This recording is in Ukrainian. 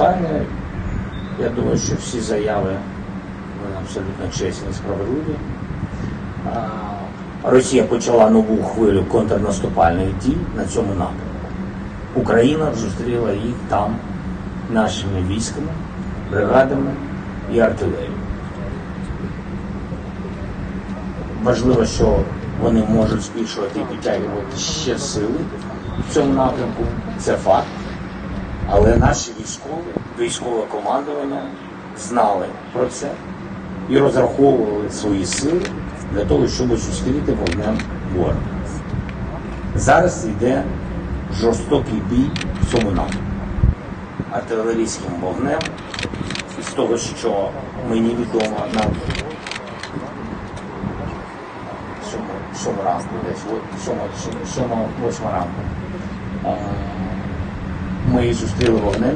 питання. Я думаю, що всі заяви абсолютно чесні і справедливі. Росія почала нову хвилю контрнаступальних дій на цьому напрямку. Україна зустріла їх там нашими військами, бригадами і артилерією. Важливо, що вони можуть збільшувати і підтягувати ще сили в цьому напрямку. Це факт. Але наші військові, військове командування знали про це і розраховували свої сили для того, щоб зустріти вогнем ворога. Зараз йде жорстокий бій в цьому напрямку. Артилерійським вогнем, з того, що мені відомо на сьому, ранку, десь восьма ранку. muy sostenible.